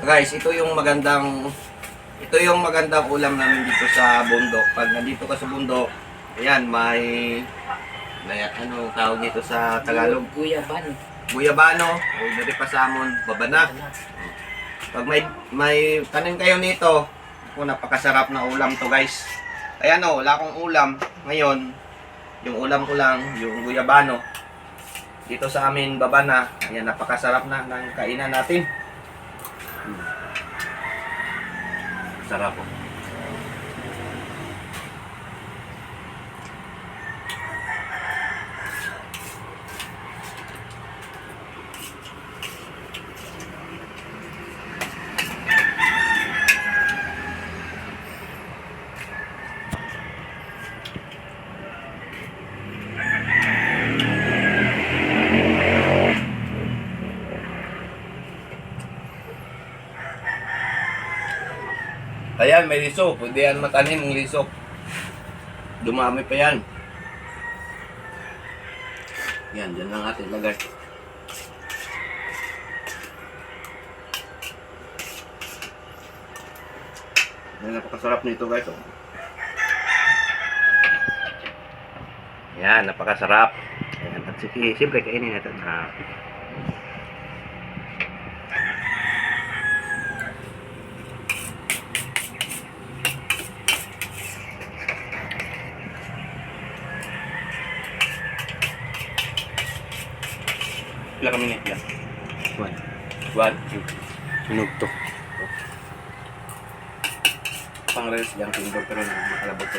Guys, ito yung magandang ito yung magandang ulam namin dito sa bundok. Pag nandito ka sa bundok, ayan, may may ano tawag dito sa Tagalog, Guyaban. buyabano, o dito pa sa amon, babana. Pag may may tanim kayo nito, ako napakasarap na ulam to, guys. Ayan oh, wala akong ulam ngayon. Yung ulam ko lang, yung guyabano. Dito sa amin, babana. Ayan, napakasarap na ng kainan natin. Hmm. Sarap po. Ayan, may liso. Pwede yan matanim ng liso. Dumami pa yan. Yan, dyan lang ating lagay. Yan, napakasarap nito guys. Oh. Yan, napakasarap. Ayan, at sige, siyempre kainin natin. Ah. Ilan kami niya? One. One. Sunog to. Pang reels lang, pero nakalabot ko.